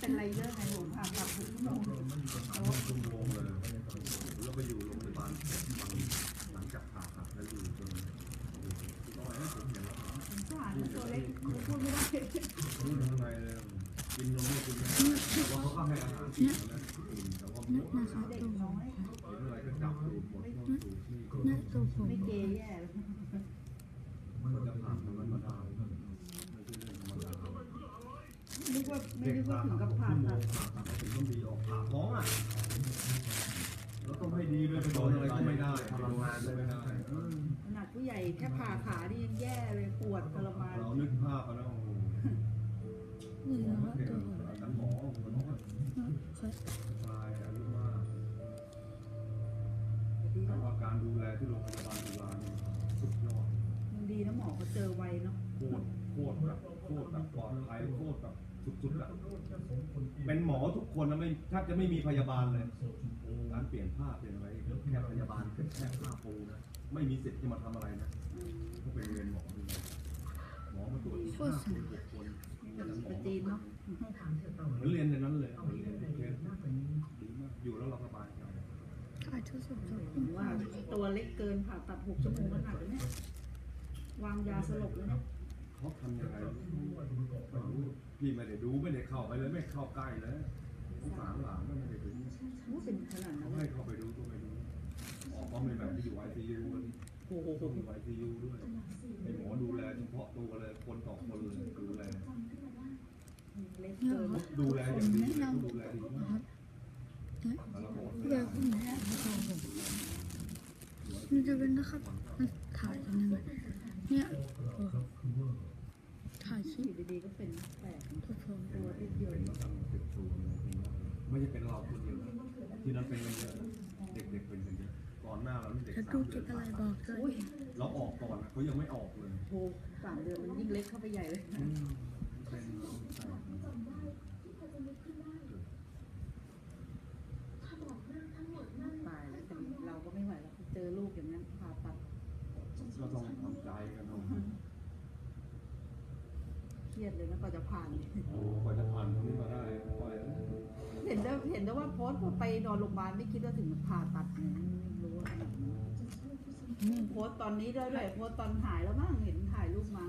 เป็นไรเยอะไงผมผ่าตัดถึงชั่วโมงชั่วโมงเลยแล้วไปอยู่โรงพยาบาลวันหลังจากผ่าตัดแล้วอยู่จนร้อยผมเห็นแล้วสงสารตัวเล็กพูดไม่ได้รู้ทำไมเลยกินนมไม่กินแต่ว่าเขาก็ให้อาหารกินนะแต่ว่านั่นนะคะเด็กตัวน้อยเห็นอะไรก็จับดูหมดต้องดูที่ก็นั่นตัวผมไม่เกยแย่เลย มันจะผ่านมันธรรมดาไม่ใช่เรื่องธรรมดา นึก ว่าไม่เด็กนึกว่าผ่าถึงกับผ่าวโมตัดผ่าตัดถึงต้องดีออกผ่าท้องอะแล้วต้องให้ดีด้วยไปโดนอะไรก็ไม่ได้ทรมานเลยไม่ได้ขนาดผู้ใหญ่แค่ผ่าขานี่ยังแย่เลยปวดทรมานเรานึกภาพแล้วโอ้โหนี่นะคะเด็กตัวผมนั้นหมอคนก็ค่อยตายอายุมากแต่ว่าการดูแลที่โรงพยาบาลจุฬาเนี่ยสุดยอดมันดีนะหมอเขาเจอไวเนาะโคตรโคตรแบบโคตรแบบปลอดภัยโคตรแบบ สุดๆอะเป็นหมอทุกคนนะไม่แทบจะไม่มีพยาบาลเลยการเปลี่ยนผ้าเปลี่ยนอะไรแค่พยาบาลแค่แค่ผ้าปูนะไม่มีสิทธิ์ที่มาทำอะไรนะอืมเขาเป็นเรียนหมอดูหมอมาตรวจห้าคนหกคนเป็นประจีนเนาะเหมือนเรียนในนั้นเลยเหมือนเรียนเคสดีมากอยู่แล้วเราสบายใจถ่ายทุกสุดตัวผผมมว่าตัวเล็กเกินผ่าตัดหกชั่วโมงก็หนักเลยเนี่ยวางยาสลบเลยเนี่ย เขาทำยังไงไม่รู้พี่ไม่ได้ดูไม่ได้เข้าไปเลยไม่เข้าใกล้เลยสงสารหลานไม่ได้ดูรู้เป็นขนาดนั้นเลให้เข้าไปดูก็ไม่ดูออกมาเป็นแบบที่อยู่ไอซียูโอ้โหอยู่ไอซียูด้วยไอหมอดูแลเฉพาะตัวเลยคนต่อคนเลยดูแลดูแลอย่างดีแนะนำดูแลดีมากแต่ละคนเดี๋ยวผมแนะนำตัวผมมันจะเป็นนะครับมันถ่ายกันยังไงเนี่ยโอ้ถ่ายคลิ อ ป ยู่ดีๆก็เป็นแปลก ตัวผม ตัวนิดเดียว เป็นมาตั้งสิบตัวไม่ ใช่เป็นเราคนเดียวที่นั้นเป็นกันเยอะเด็กๆเป็นกันเยอะก่อนหน้าเรานี่เด็กถ้าสาดูมคเดืลิอปนอะไรบอกด้อุ้วยยเราออกก่อนเขายังไม่ออกเลยโหสามเดือนมันยิ่งเล็กเข้าไปใหญ่เลยเป็นตายแล้วแต่เราก็ไม่ไหวแล้วเจอลูกอย่างนั้นผ่าตัดก็ต้องทำใจกันเนาะเครียดเลยนะก็จะผ่านโอ้กว่าจะผ่านตรงนี้มาได้กว่าจะ เห็นได้เห็นได้ว่าโพสต์พอไปนอนโรงพยาบาลไม่คิดว่าถึงผ่าตัดเนี่ยไม่รู้ว่าโพสต์ตอนนี้ด้วยด้วยโพสต์ตอนหายแล้วบ้างเห็นถ่ายรูปมา